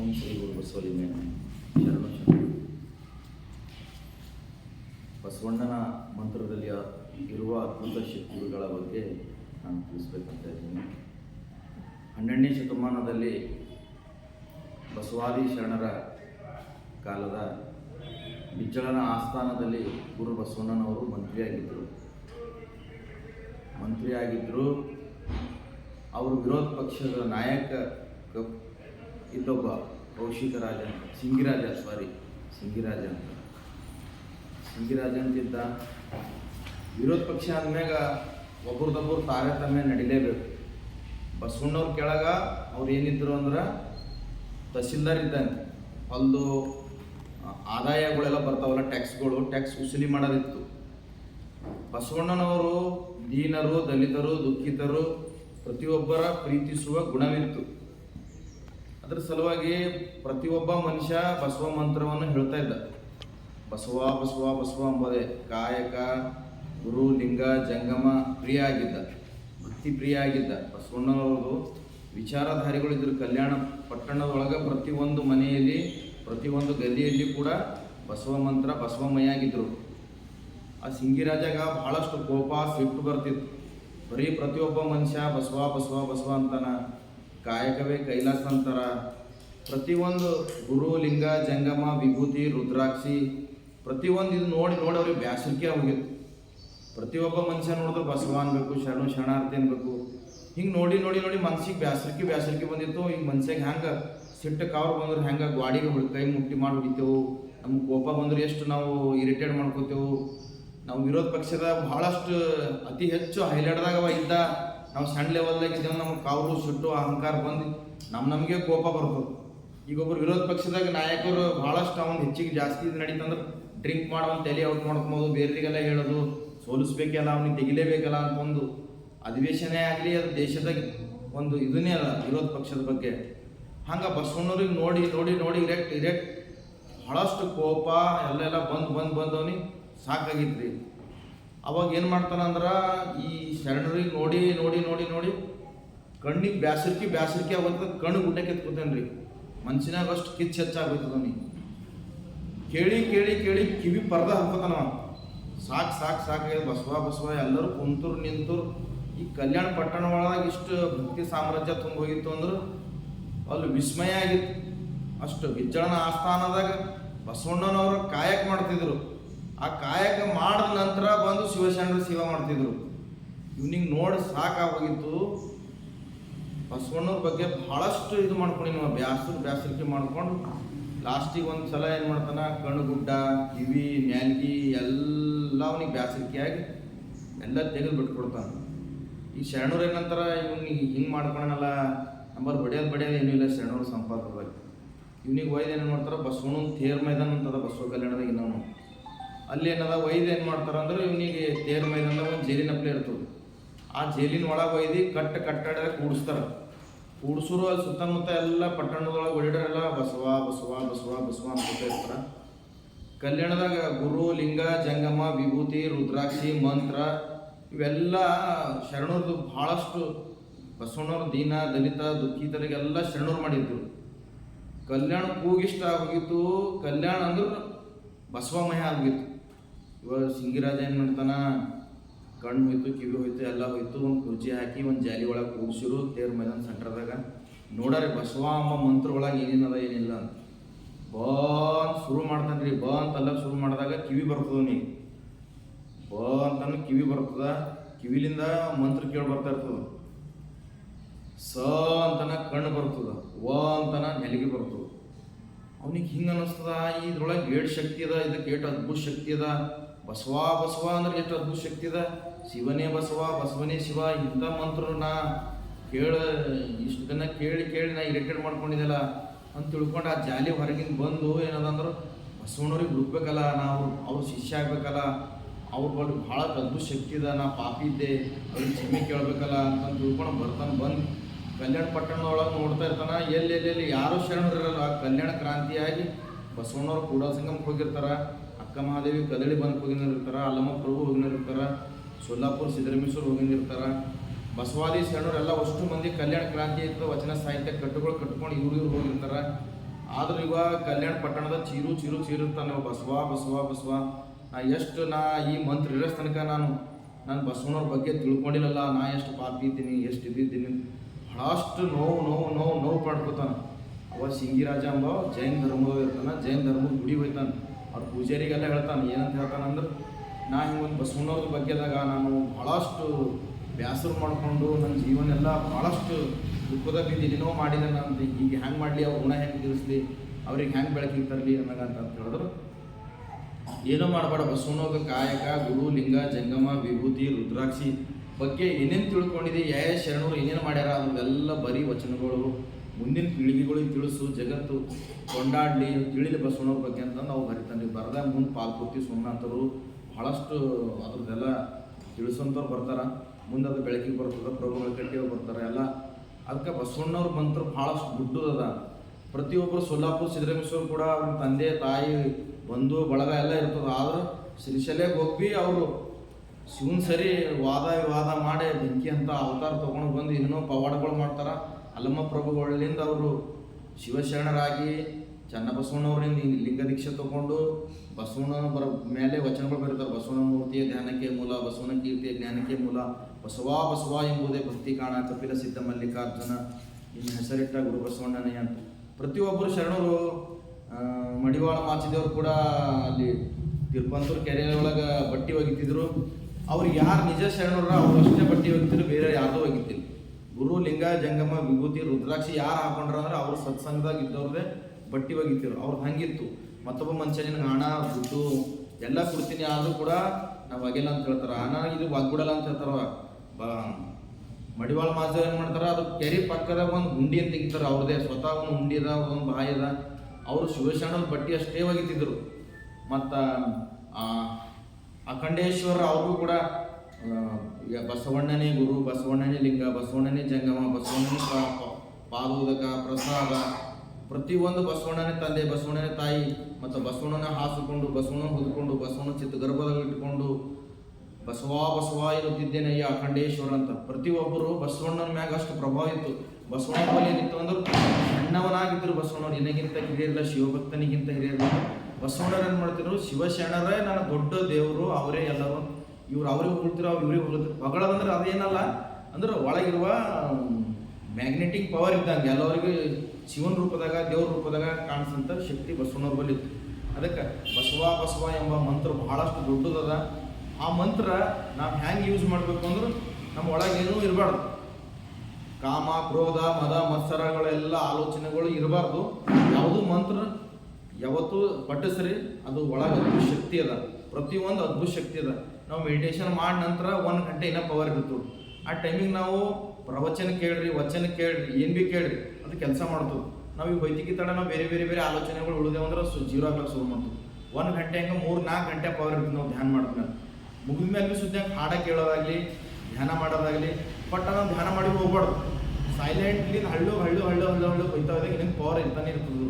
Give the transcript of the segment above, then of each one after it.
ಓಂ ಶ್ರೀ ಗುರು ಬಸವಲಿಂಗ ಶರಣ ಬಸವಣ್ಣನ ಮಂತ್ರದಲ್ಲಿ ಇರುವ ಅದ್ಭುತ ಶಕ್ತಿಗಳ ಬಗ್ಗೆ ನಾನು ತಿಳಿಸ್ಬೇಕಂತ ಇದ್ದೀನಿ. ಹನ್ನೆರಡನೇ ಶತಮಾನದಲ್ಲಿ ಬಸವಾದಿ ಶರಣರ ಕಾಲದ ಬಿಜ್ಜಳನ ಆಸ್ಥಾನದಲ್ಲಿ ಗುರು ಬಸವಣ್ಣನವರು ಮಂತ್ರಿಯಾಗಿದ್ದರು. ಮಂತ್ರಿಯಾಗಿದ್ದರು ಅವರು ವಿರೋಧ ಪಕ್ಷದ ನಾಯಕ ಕ- ಇಲ್ಲೊಬ್ಬ ಕೌಶಿಕ ರಾಜ ಅಂತ. ಸಿಂಗಿರಾಜ ಸಾರಿ ಸಿಂಗಿರಾಜ ಅಂತ. ಸಿಂಗಿರಾಜ ಅಂತಿದ್ದ? ವಿರೋಧ ಪಕ್ಷ ಅಂದಮ್ಯಾಗ ಒಬ್ರದೊಬ್ಬರು ತಾರತಮ್ಯ ನಡಿಲೇಬೇಕು. ಬಸವಣ್ಣವ್ರ ಕೆಳಗ ಅವ್ರು ಏನಿದ್ರು ಅಂದ್ರೆ ತಹಸೀಲ್ದಾರ್ ಇದ್ದಂಗೆ. ಹೊಲ್ದು ಆದಾಯಗಳೆಲ್ಲ ಬರ್ತಾವಲ್ಲ ಟ್ಯಾಕ್ಸ್ಗಳು, ಟ್ಯಾಕ್ಸ್ ವಸೂಲಿ ಮಾಡೋದಿತ್ತು. ಬಸವಣ್ಣನವರು ದೀನರು, ದಲಿತರು, ದುಃಖಿತರು ಪ್ರತಿಯೊಬ್ಬರ ಪ್ರೀತಿಸುವ ಗುಣವಿತ್ತು. ಅದರ ಸಲುವಾಗಿ ಪ್ರತಿಯೊಬ್ಬ ಮನುಷ್ಯ ಬಸವ ಮಂತ್ರವನ್ನು ಹೇಳ್ತಾ ಇದ್ದ. ಬಸವ ಬಸವ ಬಸವ ಎಂಬುದೇ ಕಾಯಕ, ಗುರು, ಲಿಂಗ, ಜಂಗಮ ಪ್ರಿಯ ಆಗಿದ್ದ ಭಕ್ತಿ ಪ್ರಿಯ ಆಗಿದ್ದ ಬಸವಣ್ಣನವರು ವಿಚಾರಧಾರಿಗಳಿದ್ರು ಕಲ್ಯಾಣ ಪಟ್ಟಣದೊಳಗೆ ಪ್ರತಿಯೊಂದು ಮನೆಯಲ್ಲಿ, ಪ್ರತಿಯೊಂದು ಗದಿಯಲ್ಲಿ ಕೂಡ ಬಸವ ಮಂತ್ರ ಬಸವಮಯ ಆಗಿದ್ರು ಆ ಸಿಂಗಿರಾಜಾಗ ಬಹಳಷ್ಟು ಕೋಪ, ಸಿಟ್ಟು ಬರ್ತಿತ್ತು. ಬರೀ ಪ್ರತಿಯೊಬ್ಬ ಮನುಷ್ಯ ಬಸವ ಬಸವ ಬಸವ ಅಂತಾನ ಕಾಯಕವೇ ಕೈಲಾಸಂತರ. ಪ್ರತಿಯೊಂದು ಗುರು, ಲಿಂಗ, ಜಂಗಮ, ವಿಭೂತಿ, ರುದ್ರಾಕ್ಷಿ, ಪ್ರತಿಯೊಂದು ಇದು ನೋಡಿ ನೋಡಿ ಅವ್ರಿಗೆ ಬ್ಯಾಸರಿಕೆ ಹೋಗಿತ್ತು ಪ್ರತಿಯೊಬ್ಬ ಮನುಷ್ಯ ನೋಡಿದ್ರೆ ಬಸವಾನ್ ಬೇಕು, ಶರಣು, ಶರಣಾರ್ಥಿ ಅನ್ಬೇಕು. ಹಿಂಗೆ ನೋಡಿ ನೋಡಿ ನೋಡಿ ಮನ್ಸಿಗೆ ಬ್ಯಾಸರಿಕೆ ಬ್ಯಾಸರಿಕೆ ಬಂದಿತ್ತು. ಈಗ ಮನ್ಸಿಗೆ ಹೆಂಗೆ ಸಿಟ್ಟು ಕಾವ್ರು ಬಂದ್ರೆ ಹೆಂಗೆ ಗ್ವಾಡಿಗೆ ಹೊಡ್ ಕೈ ಮುಟ್ಟಿ ಮಾಡಿ ಹೊಡಿತೇವು. ನಮ್ಗೆ ಕೋಪ ಬಂದ್ರೆ ಎಷ್ಟು ನಾವು ಇರಿಟೇಟ್ ಮಾಡ್ಕೋತೇವು. ನಾವು ವಿರೋಧ ಪಕ್ಷದ ಬಹಳಷ್ಟು ಅತಿ ಹೆಚ್ಚು ಹೈಲೈಟ್ದಾಗ ಅವ ಇದ್ದ ನಾವು ಸಣ್ಣ ಲೆವೆಲ್ದಾಗ ಇದ್ದೇವೆ ನಮ್ಗೆ ಕಾವು ಸುಟ್ಟು, ಅಹಂಕಾರ ಬಂದು ನಮ್ಮ ನಮಗೆ ಕೋಪ ಬರ್ತದೆ. ಈಗ ಒಬ್ರು ವಿರೋಧ ಪಕ್ಷದಾಗ ನಾಯಕರು ಭಾಳಷ್ಟು ಅವ್ನು ಹೆಚ್ಚಿಗೆ ಜಾಸ್ತಿ ಇದು ನಡೀತಂದ್ರೆ ಡ್ರಿಂಕ್ ಮಾಡುವಂತ ತಲೆ ಔಟ್ ಮಾಡ್ಕೊಬೋದು, ಬೇರೆಯವರಿಗೆಲ್ಲ ಹೇಳೋದು, ಸೋಲಿಸ್ಬೇಕಲ್ಲ, ಅವ್ನಿಗೆ ತೆಗಿಲೇಬೇಕಲ್ಲ ಅಂತ ಒಂದು ಅಧಿವೇಶನೇ ಆಗಲಿ, ಅದು ದೇಶದ ಒಂದು ಇದನ್ನೇ ಅಲ್ಲ ವಿರೋಧ ಪಕ್ಷದ ಬಗ್ಗೆ. ಹಂಗೆ ಬಸವಣ್ಣವ್ರಿಗೆ ನೋಡಿ ನೋಡಿ ನೋಡಿ ಇರೆಕ್ಟ್ ಇರೆಕ್ಟ್ ಭಾಳಷ್ಟು ಕೋಪ, ಎಲ್ಲೆಲ್ಲ ಬಂದು ಬಂದು ಬಂದವನಿಗೆ ಸಾಕಾಗಿತ್ತು ಸಾಕಾಗಿತ್ರಿ. ಅವಾಗ ಏನು ಮಾಡ್ತಾನಂದ್ರೆ ಈ ಶರಣರಿಗೆ ನೋಡಿ ನೋಡಿ ನೋಡಿ ನೋಡಿ ಕಣ್ಣಿಗೆ ಬ್ಯಾಸರಿಕೆ ಬ್ಯಾಸರಿಕೆ ಆಗೋದು ಕಣ್ಣು ಗುಡ್ಡಕ್ಕೆ ಎತ್ಕೋತೇನ್ರಿ ಮನ್ಸಿನಾಗ ಅಷ್ಟು ಕಿಚ್ಚು ಹೆಚ್ಚಾಗೋಯ್ತದ ನೀ ಕೇಳಿ ಕೇಳಿ ಕೇಳಿ ಕಿವಿ ಪರ್ದ ಹಾಕೋತಾನವ ಸಾಕು ಸಾಕು ಸಾಕು ಬಸವ ಬಸವ, ಎಲ್ಲರೂ ಕುಂತರು, ನಿಂತರು ಈ ಕಲ್ಯಾಣ ಪಟ್ಟಣ ಒಳಗೆ ಇಷ್ಟು ಭಕ್ತಿ ಸಾಮ್ರಾಜ್ಯ ತುಂಬ ಹೋಗಿತ್ತು ಅಂದ್ರೆ ಅಲ್ಲಿ ವಿಸ್ಮಯ ಆಗಿತ್ತು. ಅಷ್ಟು ವಿಜ್ಜಳನ ಆಸ್ಥಾನದಾಗ ಬಸವಣ್ಣನವರು ಕಾಯಕ ಮಾಡ್ತಿದ್ರು. ಆ ಕಾಯಕ ಮಾಡಿದ ನಂತರ ಬಂದು ಶಿವಶಂಕರ ಸೇವೆ ಮಾಡ್ತಿದ್ರು. ಇವ್ನಿಗೆ ನೋಡಿ ಸಾಕಾಗೋಗಿತ್ತು. ಬಸವಣ್ಣವ್ರ ಬಗ್ಗೆ ಬಹಳಷ್ಟು ಇದು ಮಾಡ್ಕೊಂಡು ನಾವು ಬ್ಯಾಸರು ಬ್ಯಾಸರಿಕೆ ಮಾಡ್ಕೊಂಡು ಲಾಸ್ಟಿಗೆ ಒಂದು ಸಲ ಏನು ಮಾಡ್ತಾನೆ, ಕಣ್ಣು ಗುಡ್ಡ, ಕಿವಿ, ನ್ಯಾಲ್ಗಿ ಎಲ್ಲ ಅವನಿಗೆ ಬ್ಯಾಸರಿಕೆ ಆಗಿ ಎಲ್ಲ ತೆಗೆದು ಬಿಟ್ಕೊಡ್ತಾನೆ. ಈ ಶರಣರು ಏನಂತಾರ ಇವ್ನಿಗೆ ಹಿಂಗೆ ಮಾಡ್ಕೊಳನಲ್ಲ, ನಂಬರ್ ಬಡಿಯೋದು ಬಡಿಯೋದು ಏನೂ ಇಲ್ಲ ಶರಣರು ಸಂಪಾದ ಇವ್ನಿಗೆ ಒಯ್ದು ಏನು ಮಾಡ್ತಾರೆ, ಬಸವಣ್ಣನ ತೇರ್ ಮೈದಾನ ಅಂತದ ಬಸವ ಕಲ್ಯಾಣದಾಗ ಇನ್ನವನು ಅಲ್ಲಿ ಏನದ, ಒಯ್ದು ಏನು ಮಾಡ್ತಾರೆ ಅಂದ್ರೆ ಇವನಿಗೆ ತೇರ್ ಮೈದ ಒಂದು ಜೇಲಿನಪ್ಲೆ ಇರ್ತದೆ. ಆ ಜೇಲಿನ ಒಳಗೆ ಒಯ್ದು ಕಟ್ಟ ಕಟ್ಟಡ ಕೂಡಿಸ್ತಾರೆ. ಕೂಡಿಸ್ರು ಅಲ್ಲಿ ಸುತ್ತಮುತ್ತ ಎಲ್ಲ ಪಟ್ಟಣದೊಳಗೆ ಓಡಾಡರೆಲ್ಲ ಬಸವ ಬಸವ ಬಸವ ಬಸವ ಅಂತ ಇರ್ತಾರೆ. ಕಲ್ಯಾಣದಾಗ ಗುರು, ಲಿಂಗ, ಜಂಗಮ, ವಿಭೂತಿ, ರುದ್ರಾಕ್ಷಿ, ಮಂತ್ರ ಇವೆಲ್ಲ ಶರಣರದು ಬಹಳಷ್ಟು ಬಸವಣ್ಣವ್ರ ದೀನ, ದಲಿತ, ದುಃಖಿತರಿಗೆಲ್ಲ ಶರಣರು ಮಾಡಿದ್ರು. ಕಲ್ಯಾಣ ಕೂಗಿಷ್ಟ ಆಗೋಗಿತ್ತು. ಕಲ್ಯಾಣ ಅಂದ್ರೆ ಬಸವಮಯ ಆಗಿತ್ತು ಇವಾಗ ಸಿಂಗಿರಾಜ ಏನು ಮಾಡ್ತಾನ? ಕಣ್ಣು ಹೋಯ್ತು, ಕಿವಿ ಹೋಯ್ತು, ಎಲ್ಲ ಹೋಯ್ತು, ಒಂದು ಕುರ್ಚಿ ಹಾಕಿ, ಒಂದು ಜಾಲಿ ಒಳಗೆ ಕೂಡಿಸಿರು, ತೇರ್ ಮೈದಾನ ಸೆಂಟ್ರದಾಗ ನೋಡಾರಿ ಬಸವ ಅಮ್ಮ ಮಂತ್ರ ಒಳಗೆ ಏನೇನದ, ಏನಿಲ್ಲ ಅಂತ. ಬಾ ಅಂತ ಶುರು ಮಾಡ್ತಾನೆ ರೀ, ಬಾ ಅಂತ ಅಲ್ಲ ಶುರು ಮಾಡಿದಾಗ ಕಿವಿ ಬರ್ತದ ನೀ ಬಾ ಕಿವಿ ಬರ್ತದ, ಕಿವಿಲಿಂದ ಮಂತ್ರ ಕೇಳಿ ಬರ್ತಾ ಇರ್ತದ. ಸ ಅಂತನ ಕಣ್ಣು ಬರ್ತದ, ವ ಅಂತನ ನೆಲಗಿ ಬರ್ತದ. ಅವನಿಗೆ ಹಿಂಗೆ ಅನ್ನಿಸ್ತದ ಇದ್ರೊಳಗೆ ಏಟ್ ಶಕ್ತಿ ಅದ ಇದಕ್ಕೆ ಏಟ್ ಅದ್ಭುತ ಶಕ್ತಿ ಅದ. ಬಸವ ಬಸವ ಅಂದ್ರೆ ಎಷ್ಟು ಅದ್ಭುತ ಶಕ್ತಿ ಅದ. ಶಿವನೇ ಬಸವ, ಬಸವನೇ ಶಿವ, ಇಂಥ ಮಂತ್ರ ನಾ ಕೇಳ, ಇಷ್ಟು ದಿನ ಕೇಳಿ ಕೇಳಿ ನಾ ಇರಿಟೇಟ್ ಮಾಡ್ಕೊಂಡಿದ್ದೆಲ್ಲ ಅಂತ ತಿಳ್ಕೊಂಡು ಆ ಜಾಲಿ ಹೊರಗಿಂದ ಬಂದು ಏನದಂದ್ರೆ ಬಸವಣ್ಣವ್ರಿಗೆ ಹುಡುಕ್ಬೇಕಲ್ಲ, ನಾವು ಅವ್ರ ಶಿಷ್ಯ ಆಗ್ಬೇಕಲ್ಲ, ಅವ್ರ ಬಳಿ ಭಾಳ ಅದ್ಭುತ ಶಕ್ತಿ ಇದೆ ನಾ ಪಾಪಿ ಇದ್ದೆ, ಅವ್ರಿಗೆ ಕ್ಷಮೆ ಕೇಳಬೇಕಲ್ಲ ಅಂತ ತಿಳ್ಕೊಂಡು ಬರ್ತಾನೆ ಬಂದು ಕಲ್ಯಾಣ ಪಟ್ಟಣದೊಳಗೆ ನೋಡ್ತಾ ಇರ್ತಾನೆ. ಎಲ್ಲಿ ಎಲ್ಲಿ ಯಾರು ಶರಣರಿರಲ್ಲ ಕಲ್ಯಾಣ ಕ್ರಾಂತಿಯಾಗಿ ಬಸವಣ್ಣವ್ರು ಕೂಡ ಸಂಗಮಕ್ಕೆ ಹೋಗಿರ್ತಾರ. ಅಕ್ಕ ಮಹಾದೇವಿ ಕದಳಿ ಬಂದು ಹೋಗಿನಿರ್ತಾರೆ ಅಲ್ಲಮ್ಮ ಪ್ರಭು ಹೋಗಿನಿರ್ತಾರೆ, ಸೊಲ್ಲಾಪುರ ಸಿದ್ದರಾಮೇಶ್ವರ ಹೋಗಿನಿರ್ತಾರೆ. ಬಸವಾದಿ ಶರಣರೆಲ್ಲ ಅಷ್ಟು ಮಂದಿ ಕಲ್ಯಾಣ ಕ್ರಾಂತಿ ಇತ್ತು ವಚನ ಸಾಹಿತ್ಯ ಕಟ್ಟುಗಳು ಕಟ್ಕೊಂಡು ಇವ್ರು ಇವ್ರು ಹೋಗಿರ್ತಾರೆ. ಆದ್ರೂ ಇವ ಕಲ್ಯಾಣ ಪಟ್ಟಣದ ಚೀರು ಚೀರು ಚೀರಿರ್ತಾನೆ ನಾವು ಬಸವ ಬಸವ ಬಸವ. ನಾ ಎಷ್ಟು ನಾ ಈ ಮಂತ್ರ ಇರೋಸ್ ತನಕ ನಾನು ನನ್ನ ಬಸವನವ್ರ ಬಗ್ಗೆ ತಿಳ್ಕೊಂಡಿಲ್ಲಲ್ಲ, ನಾ ಎಷ್ಟು ಪಾಪಿ ಇದ್ದೀನಿ, ಎಷ್ಟು ಇದ್ದಿದ್ದೀನಿ ಭಾಳಷ್ಟು ನೋವು ನೋವು ನೋವು ನೋವು ಪಡ್ಕೋತಾನ. ಅವ ಸಿಂಗಿರಾಜ ಅಂಬ ಜೈನ್ ಧರ್ಮದ ಇರ್ತಾನೆ, ಜೈನ್ ಧರ್ಮದ ಗುಡಿ ಹೋಯ್ತಾನ. ಅವ್ರ ಪೂಜಾರಿಗೆಲ್ಲ ಹೇಳ್ತಾನೆ, ಏನಂತ ಹೇಳ್ತಾನಂದ್ರೆ ನಾ ಹಿಂಗೊಂದು ಬಸವಣ್ಣವ್ರ ಬಗ್ಗೆದಾಗ ನಾನು ಭಾಳಷ್ಟು ಬ್ಯಾಸರ ಮಾಡಿಕೊಂಡು ನನ್ನ ಜೀವನ ಎಲ್ಲ ಭಾಳಷ್ಟು ದುಃಖದ ಬಿದ್ದು ಏನೋ ಮಾಡಿದೆ ನಾನು ಈಗ ಹ್ಯಾಂಗೆ ಮಾಡಲಿ, ಅವ್ರ ಗುಣ ಹೆಂಗೆ ತಿಳಿಸ್ಲಿ, ಅವ್ರಿಗೆ ಹೆಂಗೆ ಬೆಳಕಿಗೆ ತರಲಿ ಅನ್ನೋದಂತ ಅಂತ ಹೇಳಿದ್ರು. ಏನೋ ಮಾಡಬೇಡ ಬಸವಣ್ಣವ್ರ ಕಾಯಕ, ಗುರು, ಲಿಂಗ, ಜಂಗಮ, ವಿಭೂತಿ, ರುದ್ರಾಕ್ಷಿ ಬಗ್ಗೆ ಏನೇನು ತಿಳ್ಕೊಂಡಿದೆ ಯಾವ ಶರಣರು ಏನೇನು ಮಾಡ್ಯಾರ ಅದೆಲ್ಲ ಬರೀ ವಚನಗಳು. ಮುಂದಿನ ಪೀಳಿಗೆಗಳಿಗೆ ತಿಳಿಸು, ಜಗತ್ತು ಕೊಂಡಾಡಲಿ, ತಿಳಿಲಿ ಬಸವಣ್ಣವ್ರ ಬಗ್ಗೆ ಅಂತ ನಾವು ಬರಿತಾನೆ ಬರದ ಮುಂದೆ ಪಾಲ್ಪೂರ್ತಿ ಸೋಮನಾಥರು ಬಹಳಷ್ಟು ಅದ್ರದ್ದೆಲ್ಲ ತಿಳಿಸೋಂಥವ್ರು ಬರ್ತಾರ. ಮುಂದೆ ಅದು ಬೆಳಕಿಗೆ ಬರ್ತದೆ, ಪ್ರಭುಗಳ ಕಟ್ಟಿಯವ್ರು ಬರ್ತಾರೆ. ಎಲ್ಲ ಅದಕ್ಕೆ ಬಸವಣ್ಣವ್ರ ಮಂತ್ರ ಭಾಳಷ್ಟು ದುಡ್ಡದ ಪ್ರತಿಯೊಬ್ಬರು ಸೊಲ್ಲಾಪುರ ಸಿದ್ದರಾಮೇಶ್ವರ ಕೂಡ ಅವ್ರ ತಂದೆ, ತಾಯಿ, ಬಂಧು, ಬಳಗ ಎಲ್ಲ ಇರ್ತದೆ. ಆದ್ರೆ ಶ್ರೀಶೈಲೆಗೆ ಹೋಗಿ ಅವರು ಶಿವನ್ ಸರಿ ವಾದ ವಿವಾದ ಮಾಡಿ ಬೆಂಕಿ ಅಂತ ಅವತಾರ ತೊಗೊಂಡು ಬಂದು ಇನ್ನೂ ಪವಾಡಗಳು ಮಾಡ್ತಾರ. ಅಲ್ಲಮ್ಮ ಪ್ರಭುಗಳಿಂದ ಅವರು ಶಿವಶರಣರಾಗಿ ಚನ್ನಬಸವಣ್ಣವರಿಂದ ಲಿಂಗ ದೀಕ್ಷೆ ತಗೊಂಡು ಬಸವಣ್ಣನ ಬರ ಮೇಲೆ ವಚನಗಳು ಬರೀತಾರೆ. ಬಸವಣ್ಣ ಮೂರ್ತಿಯ ಧ್ಯಾನಕ್ಕೆ ಮೂಲ ಬಸವನ ಕೀರ್ತಿಯ ಜ್ಞಾನಕ್ಕೆ ಮೂಲ, ಬಸವ ಬಸವ ಎಂಬುದೇ ಭಕ್ತಿ ಕಾಣ ಕಪಿಲ ಸಿದ್ಧ ಮಲ್ಲಿಕಾರ್ಜುನ. ಇನ್ನು ಹೆಸರಿಟ್ಟ ಗುರು ಬಸವಣ್ಣನೇ ಅಂತ. ಪ್ರತಿಯೊಬ್ಬರು ಶರಣರು ಮಡಿವಾಳ ಮಾಚಿದೇವರು ಕೂಡ ಅಲ್ಲಿ ತಿರುಪಂತೂರು ಕೆರೆ ಒಳಗೆ ಬಟ್ಟಿ ಒಗಿತಿದ್ರು. ಅವ್ರು ಯಾರು ನಿಜ ಶರಣರ ಅವ್ರು ಅಷ್ಟೇ ಬಟ್ಟಿ ಒಗಿತಿದ್ರು, ಬೇರೆ ಯಾರ್ದೂ ಒಗಿತಿಲ್ಲ. ಗುರು ಲಿಂಗ ಜಂಗಮ ವಿಭೂತಿ ರುದ್ರಾಕ್ಷಿ ಯಾರು ಹಾಕೊಂಡ್ರ ಅಂದ್ರೆ ಅವ್ರು ಸತ್ಸಂಗದಾಗ ಇದ್ದವ್ರದ್ದೇ ಬಟ್ಟಿ ಒಗಿತಿರು ಅವ್ರದ್ದು ಹಂಗಿತ್ತು. ಮತ್ತೊಬ್ಬ ಮನುಷ್ಯನಿನ ಹಣ, ದುಡ್ಡು ಎಲ್ಲ ಕೊಡ್ತೀನಿ ಆದರೂ ಕೂಡ ನಾವು ಒಗೆಲ್ಲ ಅಂತ ಹೇಳ್ತಾರೆ. ಹಣ ಇದು ಒಗ್ಬಿಡಲ್ಲ ಅಂತ ಹೇಳ್ತಾರ ಬ, ಮಡಿವಾಳ ಮಾಜ ಏನು ಮಾಡ್ತಾರೆ, ಅದು ಕೆರೆ ಪಕ್ಕದಾಗ ಒಂದು ಗುಂಡಿ ಅಂತ ತೆಗಿತಾರ ಅವ್ರದೇ. ಸ್ವತಃ ಒಂದು ಹುಂಡಿ ಅದ ಒಂದು ಬಾಯಿ ಅದ ಅವರು ಶಿವಶಾಣದ ಬಟ್ಟಿ ಅಷ್ಟೇ ಒಗಿತಿದ್ರು. ಮತ್ತು ಅಖಂಡೇಶ್ವರ ಅವ್ರಿಗೂ ಕೂಡ ಈಗ ಬಸವಣ್ಣನೇ ಗುರು, ಬಸವಣ್ಣನೇ ಲಿಂಗ, ಬಸವಣ್ಣನೇ ಜಂಗಮ, ಬಸವಣ್ಣನೇ ಪಾದೋದಕ, ಪ್ರಸಾದ, ಪ್ರತಿಯೊಂದು ಬಸವಣ್ಣನೇ ತಂದೆ, ಬಸವಣ್ಣನೇ ತಾಯಿ, ಮತ್ತು ಬಸವಣ್ಣನ ಹಾಸಿಕೊಂಡು ಬಸವಣ್ಣ ಹೊದ್ಕೊಂಡು ಬಸವಣ್ಣ ಚಿತ್ತ ಗರ್ಭದಲ್ಲಿ ಇಟ್ಕೊಂಡು ಬಸವ ಬಸವ ಇರುತ್ತಿದ್ದೇನೆ ಅಯ್ಯ, ಅಖಂಡೇಶ್ವರ ಅಂತ. ಪ್ರತಿಯೊಬ್ಬರು ಬಸವಣ್ಣನ ಮ್ಯಾಗ ಅಷ್ಟು ಪ್ರಭಾವ ಇತ್ತು. ಬಸವಣ್ಣ ಬಳಿ ಏನಿತ್ತು ಅಂದ್ರೆ, ಸಣ್ಣವನಾಗಿದ್ದರು ಬಸವಣ್ಣವ್ರು, ನಿನಗಿಂತ ಹಿರಿಯರಿಲ್ಲ, ಶಿವಭಕ್ತನಿಗಿಂತ ಹಿರಿಯರಿಲ್ಲ. ಬಸವಣ್ಣರು ಏನು ಮಾಡ್ತಿದ್ರು, ಶಿವಶರಣರೇ ನನ್ನ ದೊಡ್ಡ ದೇವರು, ಅವರೇ ಎಲ್ಲರೂ. ಇವ್ರು ಅವ್ರಿಗೆ ಹೋಗ್ತಿರೋ ಅವ್ರು ಇವ್ರಿಗೆ ಹೋಗ್ತಿರೋ ಹೊಗಳದಂದ್ರೆ ಅದೇನಲ್ಲ, ಅಂದ್ರೆ ಒಳಗಿರುವ ಮ್ಯಾಗ್ನೆಟಿಕ್ ಪವರ್ ಇದ್ದಂಗೆ, ಎಲ್ಲರಿಗೂ ಶಿವನ ರೂಪದಾಗ, ದೇವ್ರ ರೂಪದಾಗ ಕಾಣಿಸಂತ ಶಕ್ತಿ ಬಸವಣ್ಣವ್ರ ಬಳಿ ಅದಕ್ಕೆ ಬಸವ ಬಸವ ಎಂಬ ಮಂತ್ರ ಬಹಳಷ್ಟು ದೊಡ್ಡದದ. ಆ ಮಂತ್ರ ನಾವು ಹ್ಯಾಂಗೆ ಯೂಸ್ ಮಾಡಬೇಕು ಅಂದ್ರೆ ನಮ್ಮ ಒಳಗೆ ಏನೂ ಇರಬಾರ್ದು. ಕಾಮ, ಕ್ರೋಧ, ಮದ, ಮತ್ಸರಗಳೆಲ್ಲ ಆಲೋಚನೆಗಳು ಇರಬಾರ್ದು. ಯಾವುದು ಮಂತ್ರ ಯಾವತ್ತೂ ಪಟ್ಟಿಸ್ರಿ ಅದು ಒಳಗೆ ಶಕ್ತಿ ಅದ. ಪ್ರತಿಯೊಂದು ಅದ್ಭುತ ಶಕ್ತಿ ಅದ. ನಾವು ಮೆಡಿಟೇಷನ್ ಮಾಡಿ ನಂತರ ಒಂದು ಗಂಟೆ ಇನ್ನೂ ಪವರ್ ಇರ್ತದೆ ಆ ಟೈಮಿಗೆ ನಾವು ಪ್ರವಚನ ಕೇಳ್ರಿ, ವಚನ ಕೇಳ್ರಿ, ಏನು ಭೀ ಕೇಳ್ರಿ, ಅದು ಕೆಲಸ ಮಾಡ್ತು ನಾವು ಈ ತಡ ನಾವು ಬೇರೆ ಬೇರೆ ಬೇರೆ ಆಲೋಚನೆಗಳು ಉಳಿದೇವು ಅಂದ್ರೆ ಸು ಜೀರೋ ಆಗ್ಲಕ್ಕೆ ಶುರು ಮಾಡ್ತೀವಿ. ಒಂದು ಗಂಟೆ ಹಂಗೆ ಮೂರು ನಾಲ್ಕು ಗಂಟೆ ಪವರ್ ಇರ್ತದೆ ನಾವು ಧ್ಯಾನ ಮಾಡಿದ್ಮೇಲೆ ಮುಗಿದ ಮೇಲೆ ಭೀ ಸುದ್ದಿ ಹಾಡ ಕೇಳೋದಾಗಲಿ, ಧ್ಯಾನ ಮಾಡೋದಾಗಲಿ ಬಟ್ ನಾವು ಧ್ಯಾನ ಮಾಡಿ ಹೋಗ್ಬಾರ್ದು. ಸೈಲೆಂಟ್ಲಿ ಹಳ್ಳು ಹಳ್ಳು ಹಳ್ಳು ಹಳ್ಳು ಹಳ್ಳು ಇದ್ದಾಗ ಇನ್ನೊಂದು ಪವರ್ ಇರ್ತಾನೆ ಇರ್ತದೆ.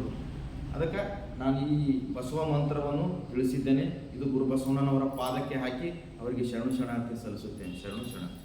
ಅದಕ್ಕೆ ನಾನು ಈ ಬಸವ ಮಂತ್ರವನ್ನು ತಿಳಿಸಿದ್ದೇನೆ. ಇದು ಗುರು ಬಸವಣ್ಣನವರ ಪಾದಕ್ಕೆ ಹಾಕಿ ಅವರಿಗೆ ಶರಣು ಶರಣಾರ್ಥಿ ಸಲ್ಲಿಸುತ್ತೇನೆ. ಶರಣು ಶರಣ